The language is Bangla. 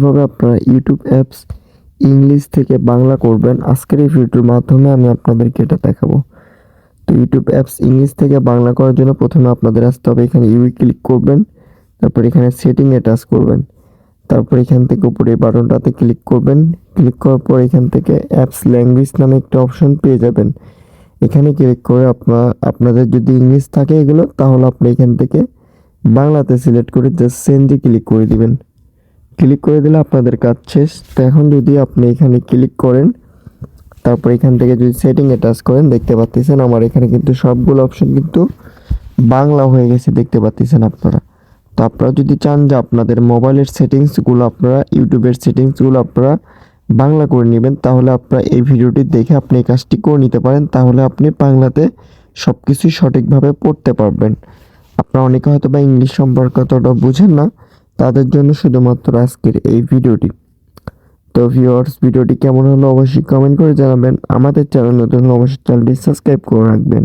কীভাবে আপনারা ইউটিউব অ্যাপস ইংলিশ থেকে বাংলা করবেন, আজকের এই ভিডিওর মাধ্যমে আমি আপনাদেরকে এটা দেখাবো। তো ইউটিউব অ্যাপস ইংলিশ থেকে বাংলা করার জন্য প্রথমে আপনাদের আসতে হবে, এখানে ইউই ক্লিক করবেন, তারপর এখানে সেটিংয়ে টাচ করবেন। তারপর এখান থেকে উপরে বাটনটাতে ক্লিক করবেন ক্লিক করার পর এখান থেকে অ্যাপস ল্যাঙ্গুয়েজ নামে একটা অপশন পেয়ে যাবেন। এখানে ক্লিক করে আপনার, আপনাদের যদি ইংলিশ থাকে এগুলো, তাহলে আপনি এখান থেকে বাংলাতে সিলেক্ট করে জাস্ট সেন্ডে ক্লিক করে দিবেন। ক্লিক করে দিলে আপনাদের কাজ শেষ। তো এখন যদি আপনি এখানে ক্লিক করেন, তারপর এখান থেকে যদি সেটিংয়ে টাচ করেন, দেখতে পাচ্ছেন আমার এখানে কিন্তু সবগুলো অপশন কিন্তু বাংলা হয়ে গেছে দেখতে পাচ্ছেন আপনারা। তো আপনারা যদি চান যে আপনাদের মোবাইলের সেটিংসগুলো আপনারা, ইউটিউবের সেটিংসগুলো আপনারা বাংলা করে নেবেন, তাহলে আপনারা এই ভিডিওটি দেখে আপনি এই কাজটি করে নিতে পারেন। তাহলে আপনি বাংলাতে সব কিছুই সঠিকভাবে পড়তে পারবেন। আপনারা অনেকে হয়তো বা ইংলিশ সম্পর্কে অতটা বুঝেন না তাদের জন্য শুধুমাত্র আজকের এই ভিডিওটি। তো ভিউয়ার্স ভিডিওটি কেমন হলো অবশ্যই কমেন্ট করে জানাবেন। আমাদের চ্যানেল নতুন হলে অবশ্যই চ্যানেলটি সাবস্ক্রাইব করে রাখবেন।